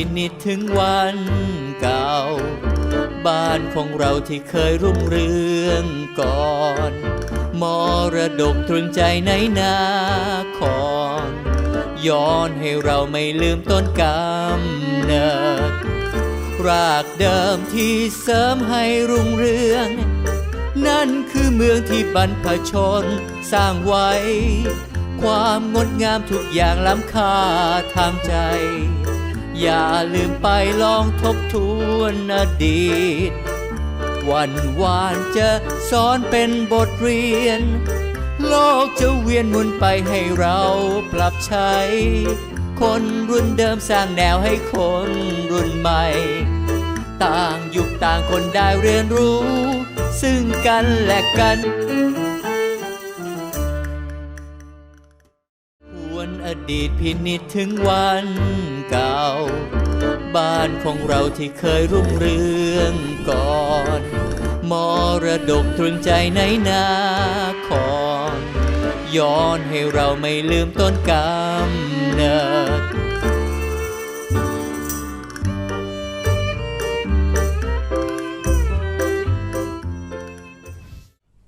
พินิจถึงวันเก่า บ้านของเราที่เคยรุ่งเรืองก่อน มรดกตรึงใจในนาคอนย้อนให้เราไม่ลืมต้นกำเนิด รากเดิมที่เสริมให้รุ่งเรือง นั่นคือเมืองที่บรรพชนสร้างไว้ ความงดงามทุกอย่างล้ำค่าทางใจ อย่าลืมไปลองทบทวนอดีต วันวานจะสอนเป็นบทเรียน โลกจะเวียนมุนไปให้เราปรับใช้ คนรุ่นเดิมสร้างแนวให้คนรุ่นใหม่ ต่างยุคต่างคนได้เรียนรู้ ซึ่งกันและกัน ดีตพินิจถึงวันเก่า บ้านของเราที่เคยรุ่งเรืองก่อนมรดกตรึงใจในนาคอนย้อนให้เราไม่ลืมต้นกำเนิด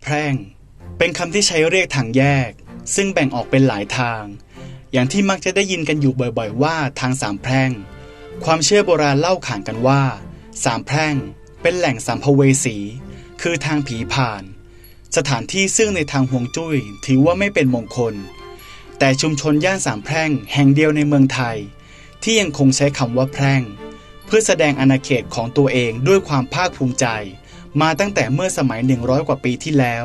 แพร่ง เป็นคำที่ใช้เรียกทางแยก ซึ่งแบ่งออกเป็นหลายทาง อย่างที่มักจะได้ยินกันอยู่บ่อยๆ ว่าทางสามแพร่ง ความเชื่อโบราณเล่าขานกันว่า สามแพร่ง เป็นแหล่งสัมภเวสี คือทางผีผ่าน สถานที่ซึ่งในทางฮวงจุ้ยถือว่าไม่เป็นมงคล แต่ชุมชนย่านสามแพร่งแห่งเดียวในเมืองไทย ที่ยังคงใช้คำว่าแพร่ง เพื่อแสดงอาณาเขตของตัวเองด้วยความภาคภูมิใจ มาตั้งแต่เมื่อสมัย 100 กว่าปีที่แล้ว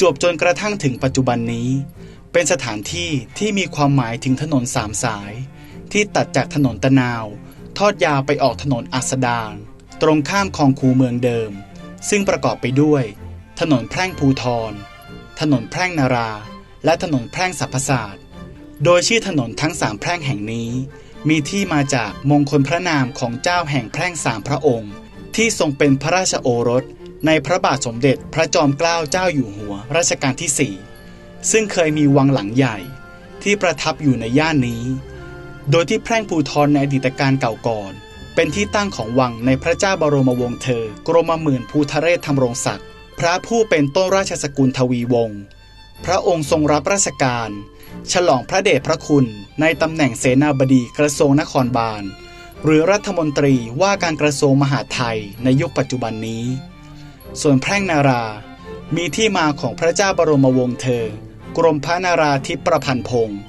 จวบจนกระทั่งถึงปัจจุบันนี้ เป็นสถานที่ที่มีความหมายถึงถนนสามสาย ที่ตัดจากถนนตะนาว ทอดยาวไปออกถนนอัสดาง ตรงข้ามคลองคูเมืองเดิม ซึ่งประกอบไปด้วย ถนนแพร่งภูทร ถนนแพร่งนารา และถนนแพร่งสัพพศาสตร์ โดยชื่อถนนทั้งสามแพร่งแห่งนี้ มีที่มาจากมงคลพระนามของเจ้าแห่งแพร่งสามพระองค์ ที่ทรงเป็นพระราชโอรส ในพระบาทสมเด็จพระจอมเกล้าเจ้าอยู่หัวรัชกาลที่4 ซึ่งเคยมีวังหลังใหญ่ที่ประทับอยู่ในย่านนี้ โดยที่แพร่งภูทรในอดีตการเก่าก่อน เป็นที่ตั้งของวังในพระเจ้าบรมวงศ์เธอ กรมหมื่นภูทะเรศธรรมรงศักดิ์ พระผู้เป็นต้นราชสกุลทวีวงศ์ พระองค์ทรงรับราชการ ฉลองพระเดชพระคุณในตำแหน่งเสนาบดีกระทรวงนครบาล หรือรัฐมนตรีว่าการกระทรวงมหาดไทยในยุคปัจจุบันนี้ ส่วนแพร่งนารา มีที่มาของพระเจ้าบรมวงศ์เธอ กรมพระนาราธิปประพันธ์พงศ์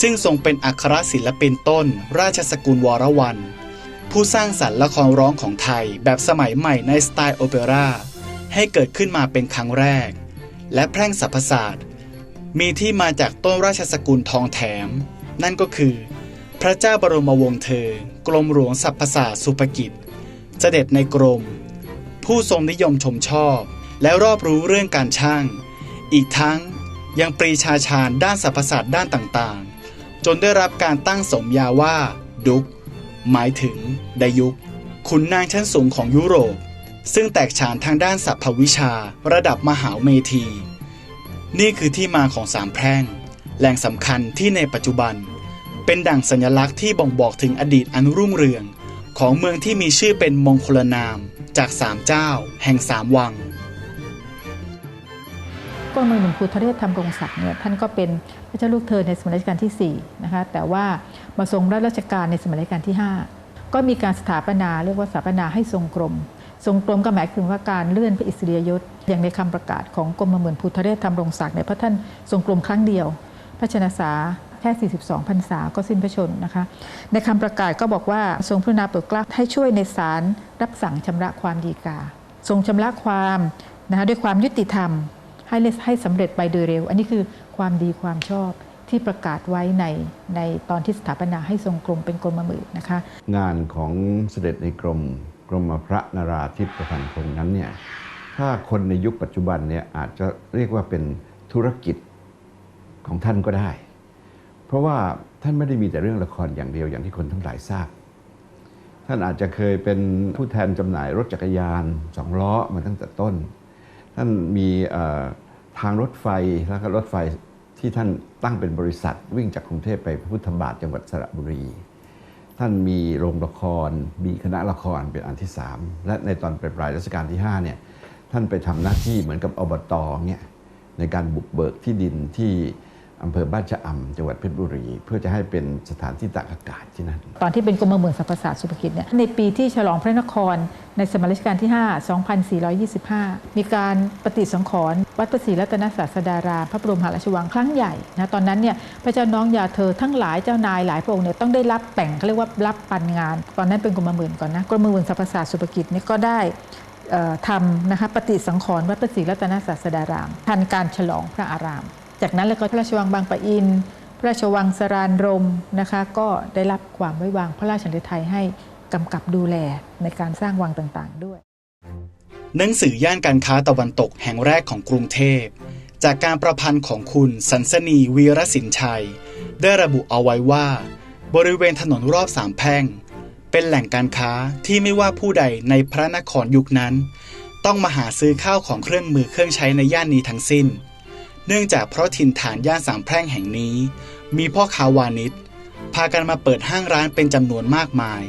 ซึ่งทรงเป็นอัครศิลปินต้น ราชสกุลวรวัน ผู้สร้างสรรค์ละครร้องของไทยแบบสมัยใหม่ในสไตล์โอเปร่าให้เกิดขึ้นมาเป็นครั้งแรก และแพร่งสรรพศาสตร์ มีที่มาจากต้นราชสกุลทองแถม นั่นก็คือ พระเจ้าบรมวงศ์เธอ กรมหลวงสรรพศาสตร์สุภกิจ เสด็จในกรม ผู้ทรงนิยมชมชอบ และรอบรู้เรื่องการช่าง อีกทั้ง ยังปรีชาชาญด้านสรรพศาสตร์ด้านต่างๆ จนได้รับการตั้งสมญาว่า ดุก หมายถึงดยุคขุนนางชั้นสูงของยุโรป ซึ่งแตกฉานทางด้านสัพพวิชาระดับมหาเมธี นี่คือที่มาของสามแพร่ง แหล่งสำคัญที่ในปัจจุบัน เป็นดั่งสัญลักษณ์ที่บ่งบอกถึงอดีตอันรุ่งเรือง ของเมืองที่มีชื่อเป็นมงคลนาม จากสามเจ้า แห่งสามวัง กรมหลวงภูทเรศธรรมรงศักดิ์เนี่ยท่านก็เป็นพระเจ้าลูกเธอในสมัยรัชกาลที่4นะคะแต่ว่ามาทรงรับราชการในสมัยรัชกาลที่ 5 ก็มีการสถาปนาเรียกว่าสถาปนาให้ทรงกรมทรงกรมก็หมายถึงว่าการเลื่อนพระอิสริยยศอย่างในคำประกาศของกรมหมื่นภูทเรศธรรมรงศักดิ์เนี่ยพระท่านทรงกรมครั้งเดียว พระชนษาแค่ 42พรรษาก็สิ้นพระชนนะคะ ในคำประกาศก็บอกว่าทรงพระนาโปรดเกล้าให้ช่วยในศาลรับสั่งชำระความดีกา ทรงชำระความนะคะด้วยความยุติธรรม ให้เลให้สำเร็จไปโดยเร็ว อันนี้คือความดีความชอบที่ประกาศไว้ในในตอนที่สถาปนาให้ทรงกรมเป็นกรมมื่นะคะ งานของเสด็จในกรมกรมพระนราธิปประพันธ์พงนั้นเนี่ยถ้าคนในยุคปัจจุบันเนี่ยอาจจะเรียกว่าเป็นธุรกิจของท่านก็ได้ เพราะว่าท่านไม่ได้มีแต่เรื่องละครอย่างเดียวอย่างที่คนทั้งหลายทราบ ท่านอาจจะเคยเป็นผู้แทนจำหน่ายรถจักรยานสองล้อมาตั้งแต่ต้น ท่านมีอ ทางรถไฟแล้วก็รถไฟที่ท่านตั้งเป็นบริษัทวิ่งจากกรุงเทพไปพุทธบาทจังหวัดสระบุรี ท่านมีโรงละคร มีคณะละครเป็นอันที่สามและในตอนปลายรัชกาลที่5เนี่ยท่านไปทำหน้าที่เหมือนกับอบตเนี่ยในการบุกเบิกที่ดินที่ อำเภอบ้านชะอำจังหวัดเพชรบุรี เพื่อจะให้เป็นสถานที่ตากอากาศที่นั่น ตอนที่เป็นกรมเมืองสรรพศาสตร์สุภกิจเนี่ยในปีที่ฉลองพระนครในสมัยรัชกาลที่ 5 2425 มีการปฏิสังขรณ์วัดพระศรีรัตนศาสดารามพระบรมมหาราชวังครั้งใหญ่นะตอนนั้นเนี่ยพระเจ้าน้องยาเธอทั้งหลายเจ้านายหลายพระองค์เนี่ยต้องได้รับแต่งเขาเรียกว่ารับปันงาน ตอนนั้นเป็นกรมหมื่นก่อนนะกรมหมื่นสรรพศาสตร์สุภกิจเนี่ยก็ได้ทำนะคะปฏิสังขรณ์วัดพระศรีรัตนศาสดารามทันการฉลองพระอาราม จากนั้นแล้วก็พระราชวังบางปะอิน พระราชวังสรานรมนะคะก็ได้รับความไว้วางพระราชฤทัยให้กำกับดูแลในการสร้างวังต่างๆ ด้วย หนังสือย่านการค้าตะวันตกแห่งแรกของกรุงเทพ จากการประพันธ์ของคุณสันสนีวีรสินชัย ได้ระบุเอาไว้ว่า บริเวณถนนรอบสามแพร่ง เป็นแหล่งการค้าที่ไม่ว่าผู้ใดในพระนครยุคนั้น ต้องมาหาซื้อข้าวของเครื่องมือเครื่องใช้ในย่านนี้ทั้งสิ้น เนื่องจากเพราะถิ่นฐานย่านสามแพร่งแห่งนี้ มีพ่อค้าวานิชพากันมาเปิดห้างร้านเป็นจำนวนมากมาย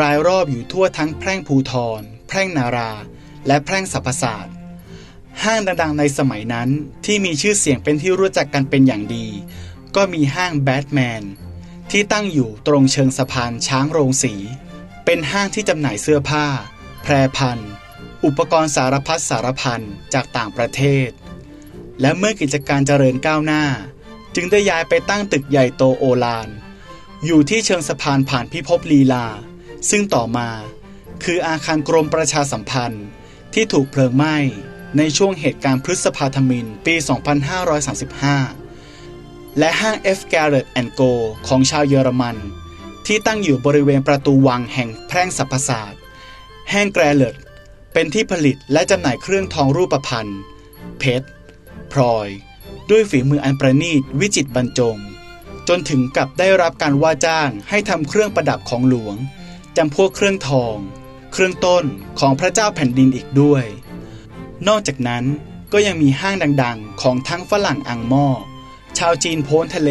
รายรอบอยู่ทั่วทั้งแพร่งภูทร แพร่งนารา และแพร่งสรรพศาสตร์ห้างดังๆในสมัยนั้นที่มีชื่อเสียงเป็นที่รู้จักกันเป็นอย่างดี ก็มีห้างแบทแมนที่ตั้งอยู่ตรงเชิงสะพานช้างโรงสี เป็นห้างที่จำหน่ายเสื้อผ้า แพรพัน อุปกรณ์สารพัดสารพันจากต่างประเทศ และเมื่อกิจการเจริญก้าวหน้า จึงได้ย้ายไปตั้งตึกใหญ่โตโอฬารอยู่ที่เชิงสะพานผ่านพิภพลีลา ซึ่งต่อมา คืออาคารกรมประชาสัมพันธ์ ที่ถูกเพลิงไหม้ในช่วงเหตุการณ์พฤษภาธมินปี 2535 และห้าง F. Garrett Go ของชาวเยอรมัน ที่ตั้งอยู่บริเวณประตูวังแห่งแพร่งสรรพศาสตร์แห้งแกรเลตเป็นที่ผลิตและจำหน่ายเครื่องทองรูปพรรณเพชร พลอย ด้วยฝีมืออันประณีตวิจิตบรรจง จนถึงกับได้รับการว่าจ้างให้ทำเครื่องประดับของหลวงจำพวกเครื่องทอง เครื่องต้นของพระเจ้าแผ่นดินอีกด้วย นอกจากนั้นก็ยังมีห้างดังๆ ของทั้งฝรั่งอังมอชาวจีนโพ้นทะเล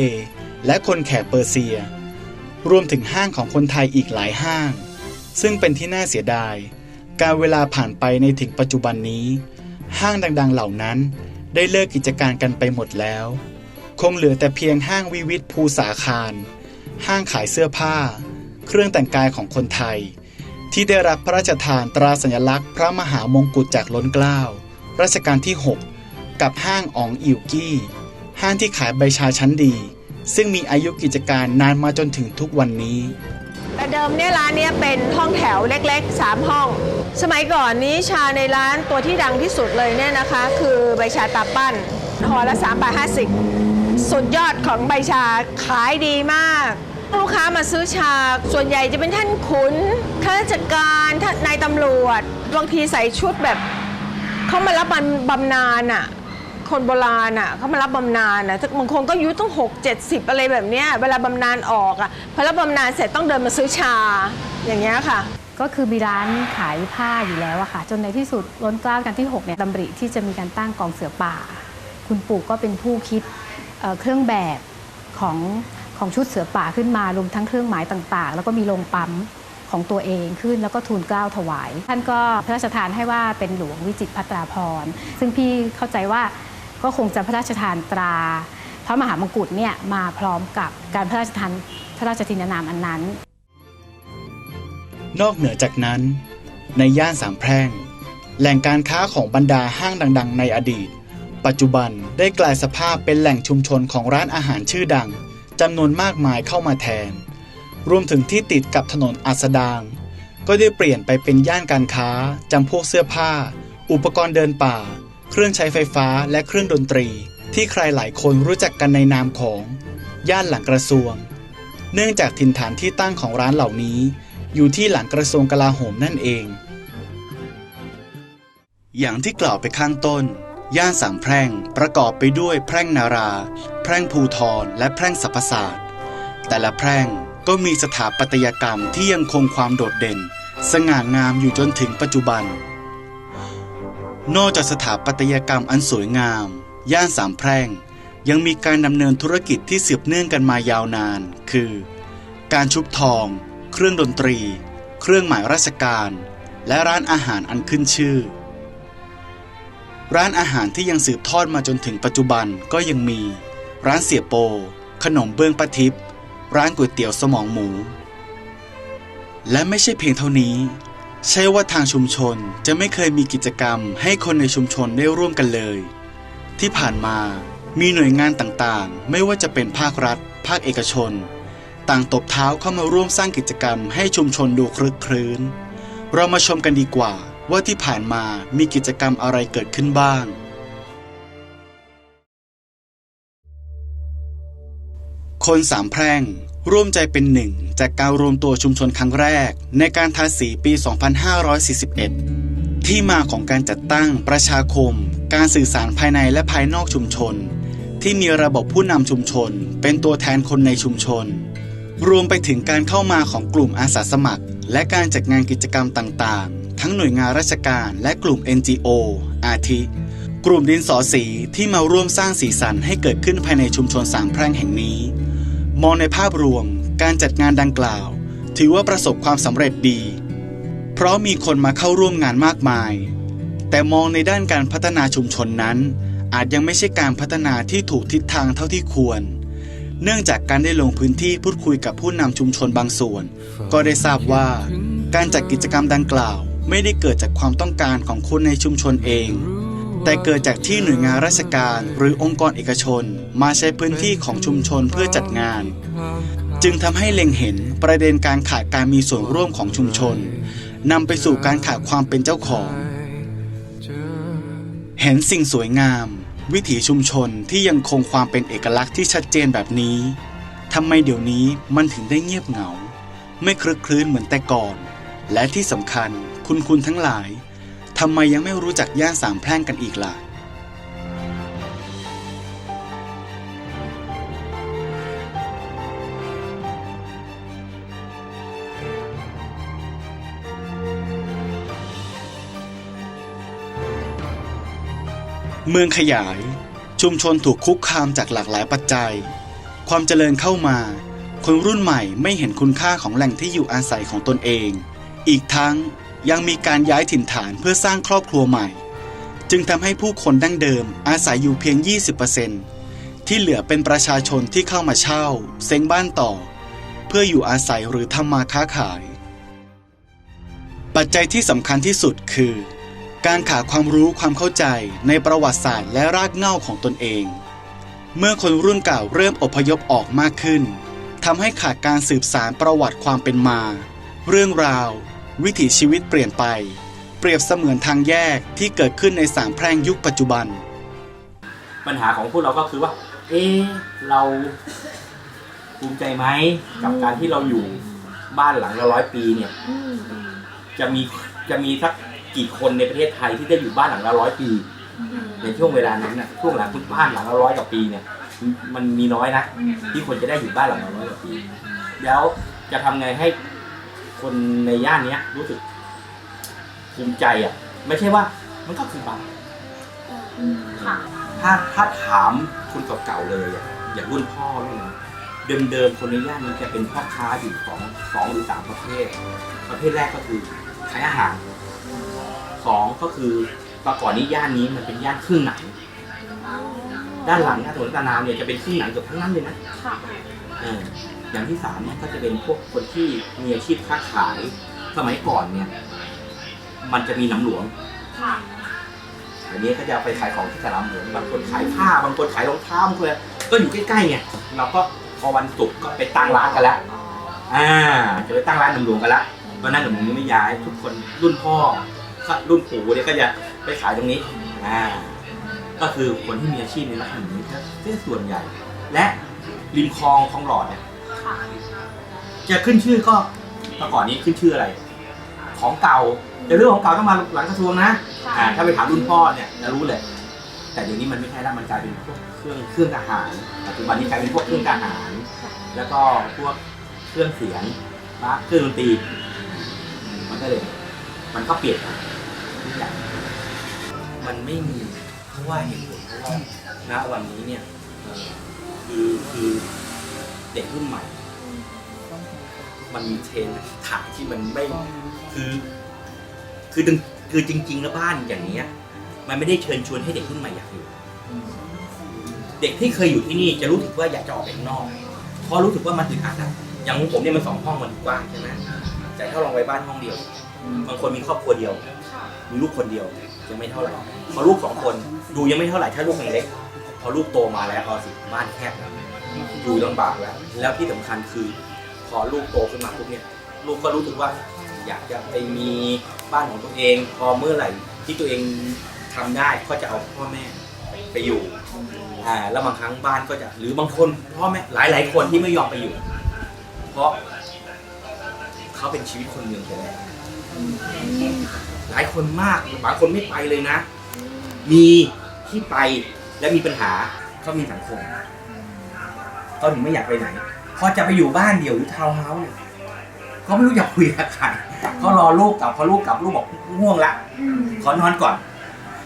และคนแขกเปอร์เซีย รวมถึงห้างของคนไทยอีกหลายห้าง ซึ่งเป็นที่น่าเสียดาย การเวลาผ่านไปในถึงปัจจุบันนี้ ห้างดังๆเหล่านั้น ได้เลิกกิจการกันไปหมดแล้ว คงเหลือแต่เพียงห้างวิวิตภูสาคาร ห้างขายเสื้อผ้า เครื่องแต่งกายของคนไทย ที่ได้รับพระราชทานตราสัญลักษณ์พระมหามงกุฎจากล้นเกล้ารัชกาลที่ 6 กับห้างอ๋องอิวกี้ ห้างที่ขายใบชาชั้นดี ซึ่งมีอายุกิจการนานมาจนถึงทุกวันนี้ แต่เดิมเนี่ยร้านเนี้ยเป็นห้องแถวเล็กๆ 3 ห้อง สมัยก่อนนี้ชาในร้านตัวที่ดังที่สุดเลยเนี่ยนะคะ คือใบชาตาปั้นห่อละ3บาท50 สุดยอดของใบชาขายดีมาก ลูกค้ามาซื้อชาส่วนใหญ่จะเป็นท่านขุนข้าราชการท่านนายตำรวจบางทีใส่ชุดแบบเขามารับบำบำนาญอะ คนโบราณอะเขามารับบำนาญอะบางคนก็อายุต้อง6 70 อะไรแบบเนี้ยเวลาบำนาญออกอะพอรับบำนาญเสร็จต้องเดินมาซื้อชาอย่างเงี้ยค่ะ ก็คือมีร้านขายผ้าอยู่แล้วอะค่ะ จนในที่สุดล้นเกล้ากันที่6เนี่ยดำริที่จะมีการตั้งกองเสือป่า คุณปู่ก็เป็นผู้คิดเเครื่องแบบของของชุดเสือป่าขึ้นมารวมทั้งเครื่องหมายต่างๆ แล้วก็มีโรงปั๊มของตัวเองขึ้นแล้วก็ทูลเกล้าถวาย ท่านก็พระราชทานให้ว่าเป็นหลวงวิจิตรพัตราพร ซึ่งพี่เข้าใจว่า ก็คงจะพระราชทานตรา พระมหามงกุฎเนี่ยมาพร้อมกับการพระราชทานพระราชทินานามอันนั้น นอกเหนือจากนั้น ในย่านสามแพร่ง แหล่งการค้าของบรรดาห้างดัง ๆ ในอดีต ปัจจุบันได้กลายสภาพเป็นแหล่งชุมชนของร้านอาหารชื่อดังจำนวนมากมายเข้ามาแทน รวมถึงที่ติดกับถนนอัสดาง ก็ได้เปลี่ยนไปเป็นย่านการค้าจำพวกเสื้อผ้า อุปกรณ์เดินป่า เครื่องใช้ไฟฟ้าและเครื่องดนตรี ที่ใครหลายคนรู้จักกันในนามของ ย่านหลังกระทรวง เนื่องจากถิ่นฐานที่ตั้งของร้านเหล่านี้ อยู่ที่หลังกระทรวงกลาโหมนั่นเอง อย่างที่กล่าวไปข้างต้น ย่านสามแพร่งประกอบไปด้วยแพร่งนารา แพร่งภูทรและแพร่งสรรพศาสตร์แต่ละแพร่งก็มีสถาปัตยกรรมที่ยังคงความโดดเด่น สง่างามอยู่จนถึงปัจจุบัน นอกจากสถาปัตยกรรมอันสวยงาม ย่านสามแพร่ง ยังมีการดำเนินธุรกิจที่สืบเนื่องกันมายาวนาน คือ การชุบทอง เครื่องดนตรี เครื่องหมายราชการ และร้านอาหารอันขึ้นชื่อ ร้านอาหารที่ยังสืบทอดมาจนถึงปัจจุบันก็ยังมี ร้านเสียโป ขนมเบื้องปะทิพร้านก๋วยเตี๋ยวสมองหมู และไม่ใช่เพียงเท่านี้ ใช่ว่าทางชุมชนจะไม่เคยมีกิจกรรมให้คนในชุมชนได้ร่วมกันเลย ที่ผ่านมามีหน่วยงานต่างๆ ไม่ว่าจะเป็นภาครัฐ ภาคเอกชน ต่างตบเท้าเข้ามาร่วมสร้างกิจกรรมให้ชุมชนดูคลึกครื้น เรามาชมกันดีกว่าว่าที่ผ่านมามีกิจกรรมอะไรเกิดขึ้นบ้าง คนสามแพร่ง ร่วมใจเป็นหนึ่งจากการรวมตัวชุมชนครั้งแรก ในการทาสีปี 2541 ที่มาของการจัดตั้งประชาคม การสื่อสารภายในและภายนอกชุมชน ที่มีระบบผู้นำชุมชน เป็นตัวแทนคนในชุมชน รวมไปถึงการเข้ามาของกลุ่มอาสาสมัคร และการจัดงานกิจกรรมต่างๆ ทั้งหน่วยงานราชการและกลุ่ม NGO อาทิกลุ่มดินสอสีที่มาร่วมสร้างสีสันให้เกิดขึ้นภายในชุมชนสามแพร่งแห่งนี้ มองในภาพรวมการจัดงานดังกล่าว ถือว่าประสบความสำเร็จดี เพราะมีคนมาเข้าร่วมงานมากมาย แต่มองในด้านการพัฒนาชุมชนนั้น อาจยังไม่ใช่การพัฒนาที่ถูกทิศทางเท่าที่ควร เนื่องจากการได้ลงพื้นที่พูดคุยกับผู้นำชุมชนบางส่วน ก็ได้ทราบว่า การจัดกิจกรรมดังกล่าว ไม่ได้เกิดจากความต้องการของคนในชุมชนเอง แต่เกิดจากที่หน่วยงานราชการหรือองค์กรเอกชน มาใช้พื้นที่ของชุมชนเพื่อจัดงาน จึงทำให้เล็งเห็นประเด็นการขาดการมีส่วนร่วมของชุมชนนำไปสู่การขาดความเป็นเจ้าของ เห็นสิ่งสวยงาม วิถีชุมชนที่ยังคงความเป็นเอกลักษณ์ที่ชัดเจนแบบนี้ทำไมเดี๋ยวนี้มันถึงได้เงียบเหงา ไม่คลึกคลื้นเหมือนแต่ก่อน และที่สำคัญคุณคุณทั้งหลาย ทำไมยังไม่รู้จักย่านสามแพร่งกันอีกล่ะ เมืองขยาย ชุมชนถูกคุกคามจากหลากหลายปัจจัย ความเจริญเข้ามา คนรุ่นใหม่ไม่เห็นคุณค่าของแหล่งที่อยู่อาศัยของตนเอง อีกทั้ง ยังมีการย้ายถิ่นฐานเพื่อสร้างครอบครัวใหม่ จึงทำให้ผู้คนดั้งเดิมอาศัยอยู่เพียง 20%ที่เหลือเป็นประชาชนที่เข้ามาเช่า เซ้งบ้านต่อ เพื่ออยู่อาศัยหรือทำมาค้าขาย ปัจจัยที่สำคัญที่สุดคือ การขาดความรู้ความเข้าใจในประวัติศาสตร์และรากเหง้าของตนเอง เมื่อคนรุ่นเก่าเริ่มอพยพออกมากขึ้นทำให้ขาดการสืบสารประวัติความเป็นมา เรื่องราว วิถีชีวิตเปลี่ยนไป เปรียบเสมือนทางแยกที่เกิดขึ้นในสามแพร่งยุคปัจจุบัน ปัญหาของพวกเราก็คือว่า เอ๊เราภูมิใจไหมกับการที่เราอยู่บ้านหลังละร้อยปีเนี่ย จะมีจะมีสักกี่คนในประเทศไทยที่ได้อยู่บ้านหลังละร้อยปี ในช่วงเวลานั้นนะช่วงหลังคุณบ้านหลังละร้อยกว่าปีเนี่ย มันมีน้อยนะที่คนจะได้อยู่บ้านหลังละร้อยกว่าปี แล้วจะทำไงให้ คนในย่านเนี้ย รู้สึกภูมิใจอะ ไม่ใช่ว่า มันก็คือบ้านถ้าถ้าถามคนเก่าๆเลยอะอย่างรุ่นพ่อรุ่นนั้นเดิมๆคนในย่านนี้จะเป็นพ่อค้าอยู่สองสองหรือสามประเภทประเภทแรกก็คือขายอาหารสองก็คือแตะก่อนนี้ย่านนี้มันเป็นย่านครึ่งหนังด้านหลังย่านถนนตานามเนี่ยจะเป็นครึ่งหนังเกือบทั้งนั้นเลยนะเอ ออย่างที่สามเนี่ยก็จะเป็นพวกคนที่มีอาชีพค้าขายสมัยก่อนเนี่ย มันจะมีหนำหลวงอันนี้ก็จะเอาไปขายของที่ตลาดเหมือนบางคนขายผ้าบางคนขายรองเท้าบางคนก็อยู่ใกล้ๆไงเราก็พอวันศุกร์ก็ไปตั้งร้านกันแล้วอ่าจะไปตั้งร้านหนุ่มหลวงกันแล้วตอนนั้นหนุ่มหลวงยังไม่ย้าย ทุกคนรุ่นพ่อก็รุ่นปู่เนี่ยก็จะไปขายตรงนี้อ่าก็คือคนที่มีอาชีพในลักษณะนี้ก็ส่วนใหญ่ และริมคลองคลองหลอดเนี่ย จะขึ้นชื่อก็เมื่อก่อนนี้ขึ้นชื่ออะไร ของเก่าแต่เรื่องของเก่าต้องมาหลังกระทรวงนะอ่าถ้าไปถามรุ่นพ่อเนี่ยจะรู้เลย แต่เดี๋ยวนี้มันไม่ใช่แล้วมันกลายเป็นพวกเครื่องเครื่องทหารปัจจุบันนี้กลายเป็นพวกเครื่องทหาร แล้วก็พวกเครื่องเสียงนะเครื่องดนตรีมันก็เลย มันก็เปลี่ยนไปทุกอย่างมันไม่มีเพราะว่าเหตุผลเพราะว่าณวันนี้เนี่ยเอ่อคือคือ เด็กรุ่นใหม่ มันมีเทรนด์ถ่ายที่มันไม่คือ คือดึงคือจริง ๆ แล้วบ้านอย่างเนี้ย มันไม่ได้เชิญชวนให้เด็กขึ้นมาอยากอยู่ เด็กที่เคยอยู่ที่นี่จะรู้สึกว่าอยากจะออกไปข้างนอก เพราะรู้สึกว่ามันอึดอัดอะอย่างของผมเนี่ยมันสองห้องมันกว้างใช่ไหมแต่ถ้าลองไปบ้านห้องเดียว บางคนมีครอบครัวเดียว มีลูกคนเดียวยังไม่เท่าไหร่ พอลูกสองคนดูยังไม่เท่าไหร่ถ้าลูกยังเล็ก พอลูกโตมาแล้วเอาสิบ้านแคบแล้ว อยู่ลำบากแล้ว แล้วที่สำคัญคือพอลูกโตขึ้นมาปุ๊บเนี่ย ลูกก็รู้สึกว่าอยากจะไปมีบ้านของตัวเอง พอเมื่อไหร่ที่ตัวเองทำได้ก็จะเอาพ่อแม่ไปอยู่อ่าแล้วบางครั้งบ้านก็จะหรือบางคนพ่อแม่หลายหลายๆคนที่ไม่ยอมไปอยู่ เพราะเขาเป็นชีวิตคนเมืองไปแล้วหลายคนมากบางคนไม่ไปเลยนะ มีที่ไปและมีปัญหาเขามีสังคม เขาถึงไม่อยากไปไหน พอจะไปอยู่บ้านเดี่ยวหรือทาวน์เฮาส์เนี่ยเขาไม่รู้จะคุยกับใครเขารอลูกกลับพอลูกกลับลูกบอกง่วงละขอนอนก่อน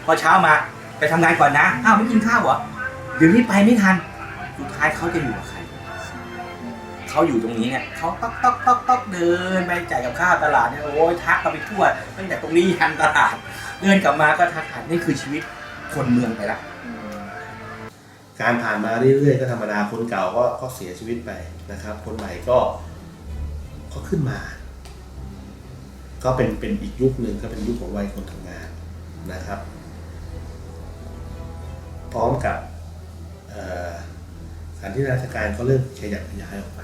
พอเช้ามาไปทำงานก่อนนะอ้าวไม่กินข้าวเหรอเดี๋ยวนี้ไปไม่ทันสุดท้ายเขาจะอยู่กับใครเขาอยู่ตรงนี้เนี่ยเขาต๊อกต๊อกต๊อกต๊อกเดินไปจ่ายกับข้าวตลาดเนี่ยโอ้ยทักกันไปทั่วตั้งแต่ตรงนี้ยันตลาดเดินกลับมาก็ทักทายนี่คือชีวิตคนเมืองไปละ การผ่านมาเรื่อยๆก็ธรรมดาคนเก่าก็ก็เสียชีวิตไปนะครับ คนใหม่ก็ก็ขึ้นมา ก็เป็นเป็นอีกยุคหนึ่งก็เป็นยุคของวัยคนทำงานนะครับ พร้อมกับอ่อสถานที่ราชการก็เริ่มขยับขยายออกไป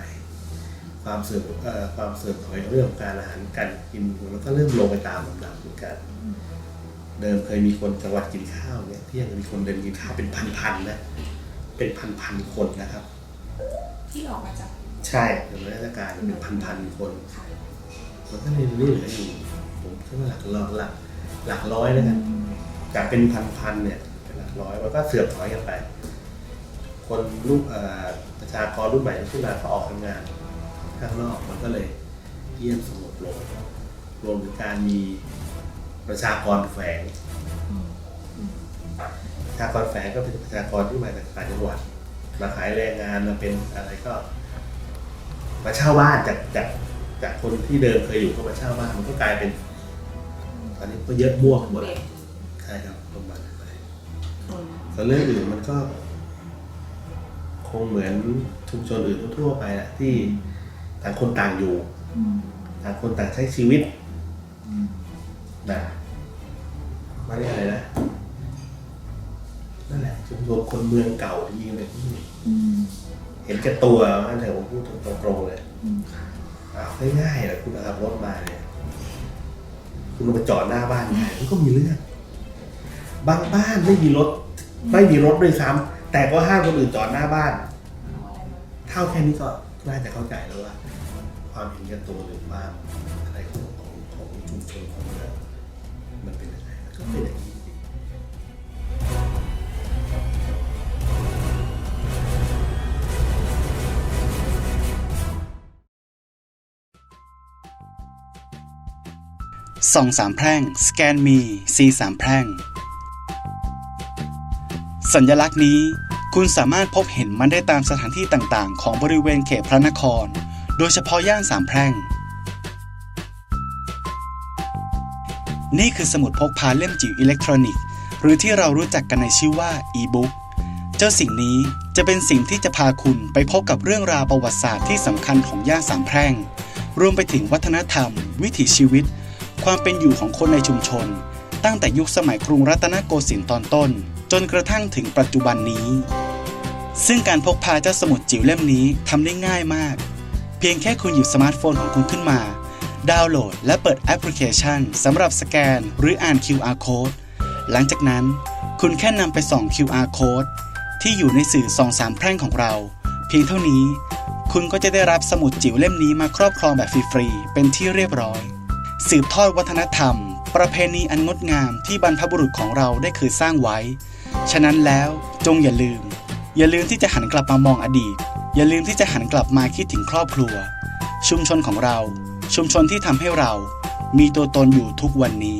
ความเสื่อมความเสื่อมถอยของเรื่องการอาหารการกินมันก็เริ่มลงไปตามลำดับเหมือนกัน เดิมเคยมีคนจังหวัดกินข้าวเนี่ยเที่ยงมีคนเดินกินข้าวเป็นพันๆนะ เป็นพันๆคนนะครับ ที่ออกมาจากใช่หน่วยราชการเป็นพันๆคนมันก็เลยไม่เหลืออยู่ผมคิดว่าหลักร้อยหลักหลักร้อยแล้วกันจากเป็นพันๆเนี่ยเป็นหลักร้อยมันก็เสื่อมถอยกันไป คนลูกเอ่อประชากรรุ่นใหม่ที่ขึ้นมาก็ออกทำงานข้างนอกมันก็เลยเยี่ยมสงบลงรวมถึงการมีประชากรแฝงประ ชากรแฝงก็เป็นประชากรที่มาจากต่างจังหวัด มาขายแรงงานมาเป็นอะไรก็ มาเช่าบ้านจากจากจากคนที่เดิมเคยอยู่ก็มาเช่าบ้านมันก็กลายเป็นตอนนี้ก็เยอะมั่วหมดใช่ครับประมาณนั้นส่วนเรื่องอื่นมันก็ คงเหมือนชุมชนอื่นทั่วไปแหละที่ต่างคนต่างอยู่ต่างคนต่างใช้ชีวิตนะไม่ได้อะไรนะ ชุมชนคนเมืองเก่าจริงๆเลยที่เห็นแก่ตัวนั่นแหละผมพูดตรงๆเลยเอาง่ายๆเลยคุณขับรถมาเนี่ยคุณมาจอดหน้าบ้านไงมันก็มีเรื่องบางบ้านไม่มีรถ ไม่มีรถด้วยซ้ำแต่ก็ห้ามคนอื่นจอดหน้าบ้าน เท่าแค่นี้ก็น่าจะเข้าใจแล้วว่า ความเห็นแก่ตัวหรือความอะไรของของของชุมชนของเมืองมันเป็นยังไงมันก็เป็นอย่างนี้ ส่องสามแพร่ง สแกนมีซีสามแพร่ง สัญลักษณ์นี้คุณสามารถพบเห็นมันได้ตามสถานที่ต่างๆ ของบริเวณเขตพระนคร โดยเฉพาะย่านสามแพร่ง นี่คือสมุดพกพาเล่มจิ๋วอิเล็กทรอนิกส์ หรือที่เรารู้จักกันในชื่อว่าอีบุ๊กเจ้าสิ่งนี้จะเป็นสิ่งที่จะพาคุณไปพบกับเรื่องราวประวัติศาสตร์ที่สำคัญของย่านสามแพร่ง รวมไปถึงวัฒนธรรม วิถีชีวิต ความเป็นอยู่ของคนในชุมชน ตั้งแต่ยุคสมัยกรุงรัตนโกสินทร์ตอนต้น จนกระทั่งถึงปัจจุบันนี้ ซึ่งการพกพาเจ้าสมุดจิ๋วเล่มนี้ทำได้ง่ายมาก เพียงแค่คุณหยิบสมาร์ทโฟนของคุณขึ้นมา ดาวน์โหลด และเปิดแอปพลิเคชันสำหรับสแกน หรืออ่าน QR code หลังจากนั้น คุณแค่นำไปส่อง QR code ที่อยู่ในสื่อสองสามแพร่งของเรา เพียงเท่านี้ คุณก็จะได้รับสมุดจิ๋วเล่มนี้มาครอบครองแบบฟรีๆเป็นที่เรียบร้อย สืบทอดวัฒนธรรม ประเพณีอันงดงามที่บรรพบุรุษของเราได้เคยสร้างไว้ ฉะนั้นแล้วจงอย่าลืม อย่าลืมที่จะหันกลับมามองอดีต อย่าลืมที่จะหันกลับมาคิดถึงครอบครัว ชุมชนของเรา ชุมชนที่ทำให้เรา มีตัวตนอยู่ทุกวันนี้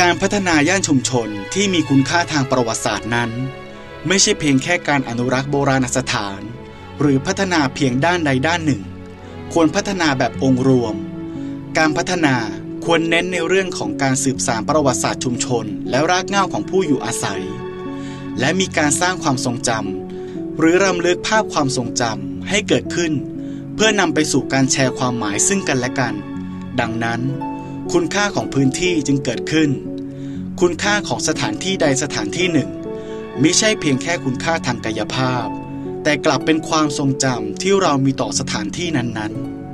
การพัฒนาย่านชุมชนที่มีคุณค่าทางประวัติศาสตร์นั้น ไม่ใช่เพียงแค่การอนุรักษ์โบราณสถาน หรือพัฒนาเพียงด้านใดด้านหนึ่ง ควรพัฒนาแบบองค์รวม การพัฒนาควรเน้นในเรื่องของการสืบสานประวัติศาสตร์ชุมชน และรากเหง้าของผู้อยู่อาศัย และมีการสร้างความทรงจำหรือรำลึกภาพความทรงจำให้เกิดขึ้น เพื่อนำไปสู่การแชร์ความหมายซึ่งกันและกัน ดังนั้น คุณค่าของพื้นที่จึงเกิดขึ้น คุณค่าของสถานที่ใดสถานที่หนึ่งมิใช่เพียงแค่คุณค่าทางกายภาพ แต่กลับเป็นความทรงจำที่เรามีต่อสถานที่นั้นๆ